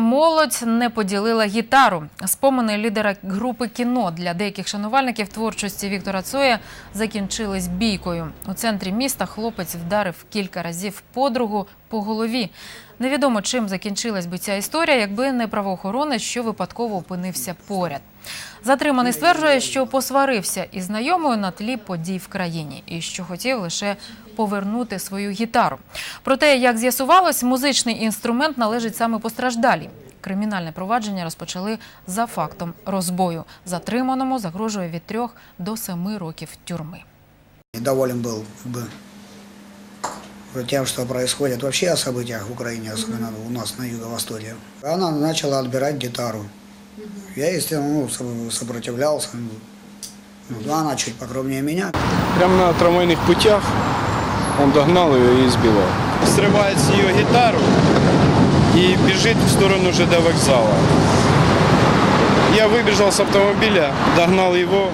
Молодь не поділила гітару. Спомини лідера групи кіно для деяких шанувальників творчості Віктора Цоя закінчились бійкою. У центрі міста хлопець вдарив кілька разів подругу по голові. Невідомо, чим закінчилась би ця історія, якби не правоохоронець, що випадково опинився поряд. Затриманий стверджує, що посварився із знайомою на тлі подій в країні і що хотів лише повернути свою гітару. Проте, як з'ясувалось, музичний інструмент належить саме постраждалій. Кримінальне провадження розпочали за фактом розбою. Затриманому загрожує від трьох до семи років тюрми. Недоволен был как бы, тем, что происходит вообще о событиях в Украине, особенно у нас на юго-востоке. Она начала отбирать гитару. Я, естественно, ну, со- сопротивлялся. Ну, она чуть покровнее меня. Прямо на трамвайных путях он догнал ее и избивал. Срывает с нее гитару и бежит в сторону ЖД вокзала. Я выбежал с автомобиля, догнал его.